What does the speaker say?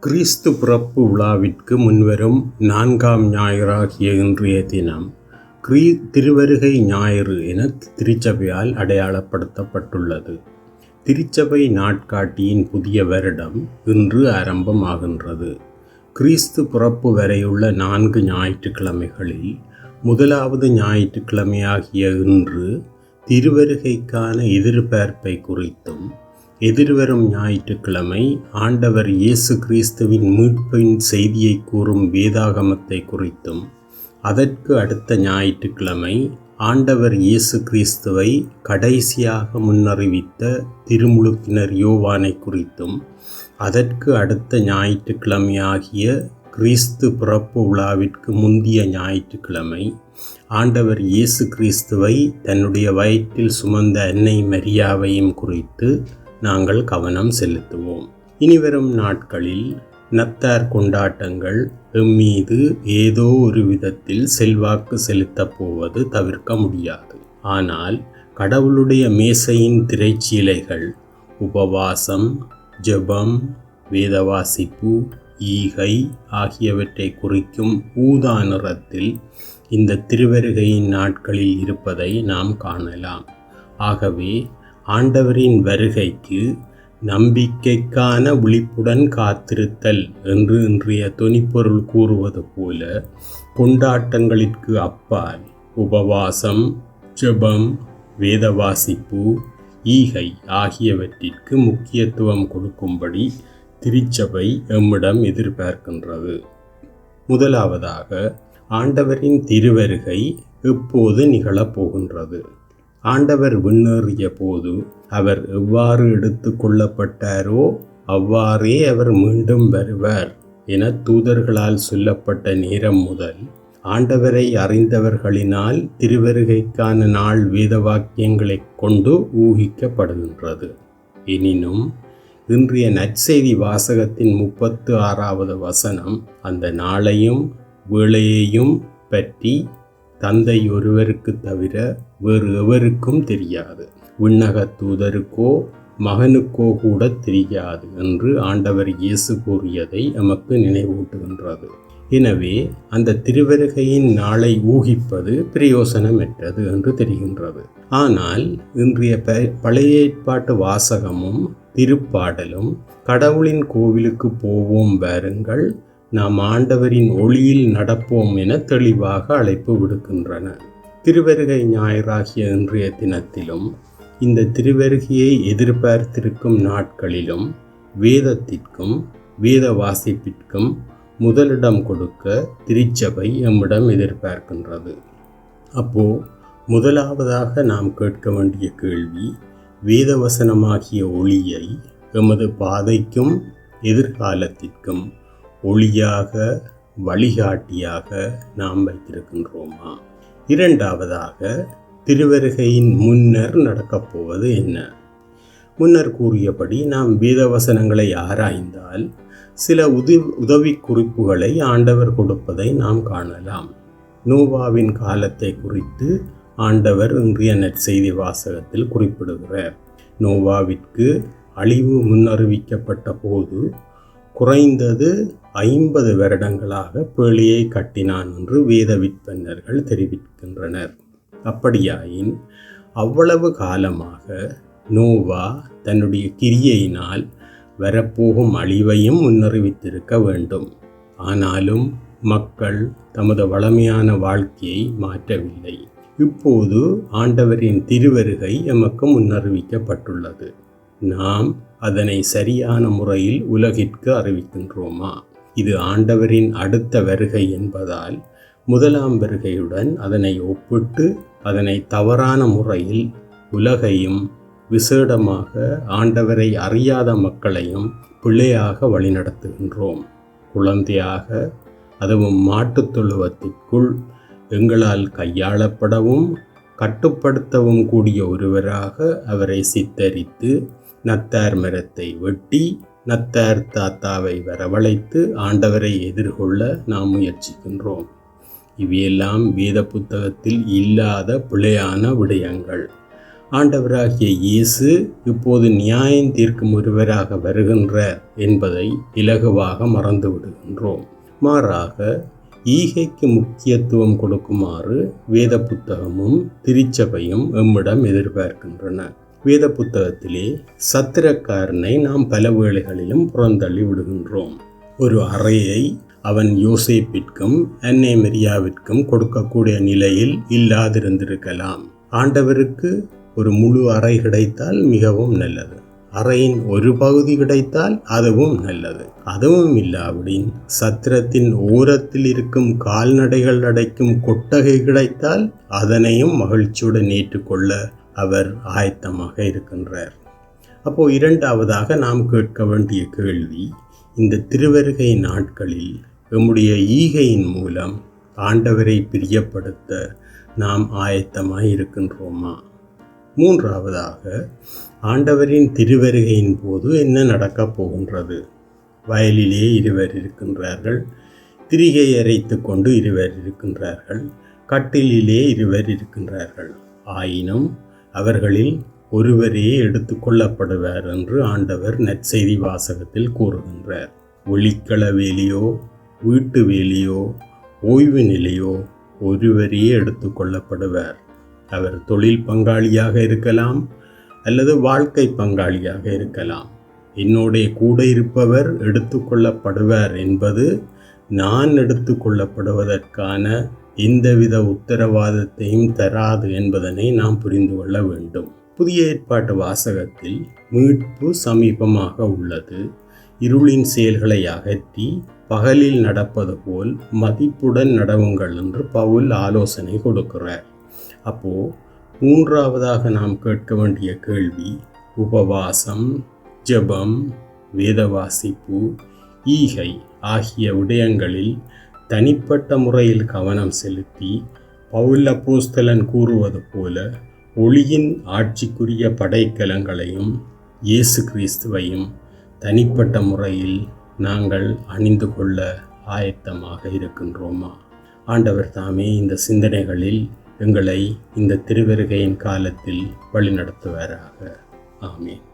கிறிஸ்து பிறப்பு விழாவிற்கு முன்வரும் நான்காம் ஞாயிறாகிய இன்றைய தினம் கிரீ திருவருகை ஞாயிறு என திருச்சபையால் அடையாளப்படுத்தப்பட்டுள்ளது. திருச்சபை நாட்காட்டியின் புதிய வருடம் இன்று ஆரம்பமாகின்றது. கிறிஸ்து பிறப்பு வரையுள்ள நான்கு ஞாயிற்றுக்கிழமைகளில் முதலாவது ஞாயிற்றுக்கிழமையாகிய இன்று திருவருகைக்கான எதிர்பார்ப்பை குறித்தும் எதிர்வரும் ஞாயிற்றுக்கிழமை ஆண்டவர் இயேசு கிறிஸ்துவின் மீட்பின் செய்தியை கூறும் வேதாகமத்தை குறித்தும் அதற்கு அடுத்த ஞாயிற்றுக்கிழமை ஆண்டவர் இயேசு கிறிஸ்துவை கடைசியாக முன்னறிவித்த திருமுழுக்கினர் யோவானை குறித்தும் அதற்கு அடுத்த ஞாயிற்றுக்கிழமையாகிய கிறிஸ்து பிறப்பு விழாவிற்கு முந்திய ஞாயிற்றுக்கிழமை ஆண்டவர் இயேசு கிறிஸ்துவை தன்னுடைய வயிற்றில் சுமந்த அன்னை மரியாவையும் குறித்து நாங்கள் கவனம் செலுத்துவோம். இனிவரும் நாட்களில் நத்தார் கொண்டாட்டங்கள் எம்மீது ஏதோ ஒரு விதத்தில் செல்வாக்கு செலுத்தப் போவது தவிர்க்க முடியாது. ஆனால் கடவுளுடைய மேசையின் திரைச்சீலைகள் உபவாசம் ஜெபம் வேதவாசிப்பு ஈகை ஆகியவற்றை குறிக்கும் ஊதா நிறத்தில் இந்த திருவருகையின் நாட்களில் இருப்பதை நாம் காணலாம். ஆகவே ஆண்டவரின் வருகைக்கு நம்பிக்கைக்கான விழிப்புடன் காத்திருத்தல் என்று இன்றைய தொனிப்பொருள் கூறுவது போல கொண்டாட்டங்களிற்கு அப்பால் உபவாசம் ஜெபம் வேதவாசிப்பு ஈகை ஆகியவற்றிற்கு முக்கியத்துவம் கொடுக்கும்படி திருச்சபை எம்மிடம் எதிர்பார்க்கின்றது. முதலாவதாக ஆண்டவரின் திருவருகை எப்போது நிகழப்போகின்றது ஆண்டவர் விண்ணேறிய போது அவர் எவ்வாறு எடுத்து கொள்ளப்பட்டாரோ அவ்வாறே அவர் மீண்டும் வருவார் என தூதர்களால் சொல்லப்பட்ட நேரம் முதல் ஆண்டவரை அறிந்தவர்களினால் திருவருகைக்கான நாள் வேத வாக்கியங்களைக் கொண்டு ஊகிக்கப்படுகின்றது. எனினும் இன்றைய நற்செய்தி வாசகத்தின் முப்பத்து ஆறாவது வசனம் அந்த நாளையும் வேளையையும் பற்றி தந்தை ஒருவருக்கு தவிர வேறு எவருக்கும் தெரியாது. விண்ணக தூதருக்கோ மகனுக்கோ கூட தெரியாது என்று ஆண்டவர் இயேசு கூறியதை எமக்கு நினைவூட்டுகின்றது. எனவே அந்த திருவருகையின் நாளை ஊகிப்பது பிரயோசனமற்றது என்று தெரிகின்றது. ஆனால் இன்றைய பழைய ஏற்பாட்டு வாசகமும் திருப்பாடலும் கடவுளின் கோவிலுக்கு போவோம் வாருங்கள் நாம் ஆண்டவரின் ஒளியில் நடப்போம் என தெளிவாக அழைப்பு விடுக்கின்றன. திருவருகை ஞாயிறாகிய இன்றைய தினத்திலும் இந்த திருவருகையை எதிர்பார்த்திருக்கும் நாட்களிலும் வேதத்திற்கும் வேத வாசிப்பிற்கும் முதலிடம் கொடுக்க திருச்சபை எம்மிடம் எதிர்பார்க்கின்றது. அப்போ முதலாவதாக நாம் கேட்க வேண்டிய கேள்வி வேதவசனமாகிய ஒளியை எமது பாதைக்கும் எதிர்காலத்திற்கும் ஒளியாக வழிகாட்டியாக நாம் வைத்திருக்கின்றோமா? இரண்டாவதாக திருவருகையின் முன்னர் நடக்கப் போவது என்ன? முன்னர் கூறியபடி நாம் வேதவசனங்களை ஆராய்ந்தால் சில உதவி உதவி குறிப்புகளை ஆண்டவர் கொடுப்பதை நாம் காணலாம். நோவாவின் காலத்தை குறித்து ஆண்டவர் இன்றைய நற்செய்தி வாசகத்தில் குறிப்பிடுகிறார். நோவாவிற்கு அழிவு முன்னறிவிக்கப்பட்ட போது குறைந்தது ஐம்பது வருடங்களாக பேழியை கட்டினான் என்று வேத விற்பன்னர்கள் தெரிவிக்கின்றனர். அப்படியாயின் அவ்வளவு காலமாக நோவா தன்னுடைய கிரியையினால் வரப்போகும் அழிவையும் முன்னறிவித்திருக்க வேண்டும். ஆனாலும் மக்கள் தமது வளமையான வாழ்க்கையை மாற்றவில்லை. இப்போது ஆண்டவரின் திருவருகை எமக்கு முன்னறிவிக்கப்பட்டுள்ளது. நாம் அதனை சரியான முறையில் உலகிற்கு அறிவிக்கின்றோமா? இது ஆண்டவரின் அடுத்த வருகை என்பதால் முதலாம் வருகையுடன் அதனை ஒப்பிட்டு அதனை தவறான முறையில் உலகையும் விசேடமாக ஆண்டவரை அறியாத மக்களையும் பிள்ளையாக வழிநடத்துகின்றோம். குழந்தையாக அதுவும் மாட்டுத் தொழுவத்திற்குள் எங்களால் கையாளப்படவும் கட்டுப்படுத்தவும் கூடிய ஒருவராக அவரை சித்தரித்து நத்தார் மரத்தை வெட்டி நத்தார் தாத்தாவை வரவழைத்து ஆண்டவரை எதிர்கொள்ள நாம் முயற்சிக்கின்றோம். இவையெல்லாம் வேத புத்தகத்தில் இல்லாத பிழையான விடயங்கள். ஆண்டவராகிய இயேசு இப்போது நியாயம் தீர்க்கும் ஒருவராக வருகின்றார் என்பதை இலகுவாக மறந்து விடுகின்றோம். மாறாக ஈகைக்கு முக்கியத்துவம் கொடுக்குமாறு வேத புத்தகமும் திருச்சபையும் எம்மிடம் எதிர்பார்க்கின்றன. வேத புத்தகத்திலே சத்திரக்காரனை நாம் பல வேளைகளிலும் புறந்தள்ளி விடுகின்றோம். ஒரு அறையை அவன் யோசேப்பிற்கும் அன்னை மெரியாவிற்கும் கொடுக்கக்கூடிய நிலையில் இல்லாதிருந்திருக்கலாம். ஆண்டவருக்கு ஒரு முழு அறை கிடைத்தால் மிகவும் நல்லது. அறையின் ஒரு பகுதி கிடைத்தால் அதுவும் நல்லது. அதுவும் இல்லாவிடின் சத்திரத்தின் ஓரத்தில் இருக்கும் கால்நடைகள் அடைக்கும் கொட்டகை கிடைத்தால் அதனையும் மகிழ்ச்சியுடன் ஏற்றுக்கொள்ள அவர் ஆயத்தமாக இருக்கின்றார். அப்போது இரண்டாவதாக நாம் கேட்க வேண்டிய கேள்வி இந்த திருவருகை நாட்களில் எம்முடைய ஈகையின் மூலம் ஆண்டவரை பிரியப்படுத்த நாம் ஆயத்தமாக இருக்கின்றோமா? மூன்றாவதாக ஆண்டவரின் திருவருகையின் போது என்ன நடக்கப் போகின்றது? வயலிலே இருவர் இருக்கின்றார்கள் திரிகை அரைத்து கொண்டு இருவர் இருக்கின்றார்கள் கட்டிலிலே இருவர் இருக்கின்றார்கள். ஆயினும் அவர்களில் ஒருவரே எடுத்துக்கொள்ளப்படுவார் என்று ஆண்டவர் நற்செய்தி வாசகத்தில் கூறுகின்றார். ஒளிக்கள வேலியோ வீட்டு வேலியோ ஓய்வு நிலையோ ஒருவரே எடுத்துக்கொள்ளப்படுவார் அவர் தொழில் பங்காளியாக இருக்கலாம் அல்லது வாழ்க்கை பங்காளியாக இருக்கலாம். என்னுடைய கூட இருப்பவர் எடுத்துக்கொள்ளப்படுவார் என்பது நான் எடுத்துக்கொள்ளப்படுவதற்கான எந்தவித உத்தரவாதத்தையும் தராது என்பதனை நாம் புரிந்து கொள்ள வேண்டும். புதிய ஏற்பாட்டு வாசகத்தில் மீட்பு சமீபமாக உள்ளது. இருளின் செயல்களை அகற்றி பகலில் நடப்பது போல் மதிப்புடன் நடவுங்கள் என்று பவுல் ஆலோசனை கொடுக்கிறார். அப்போ மூன்றாவதாக நாம் கேட்க வேண்டிய கேள்வி உபவாசம் ஜெபம் வேத வாசிப்பு ஈகை ஆகிய விடயங்களில் தனிப்பட்ட முறையில் கவனம் செலுத்தி பவுல் அப்போஸ்தலன் கூறுவது போல ஒளியின் ஆட்சிக்குரிய படைக்கலங்களையும் இயேசு கிறிஸ்துவையும் தனிப்பட்ட முறையில் நாங்கள் அணிந்து கொள்ள ஆயத்தமாக இருக்கின்றோமா? ஆண்டவர் தாமே இந்த சிந்தனைகளில் எங்களை இந்த திருவருகையின் காலத்தில் வழிநடத்துவாராக. ஆமேன்.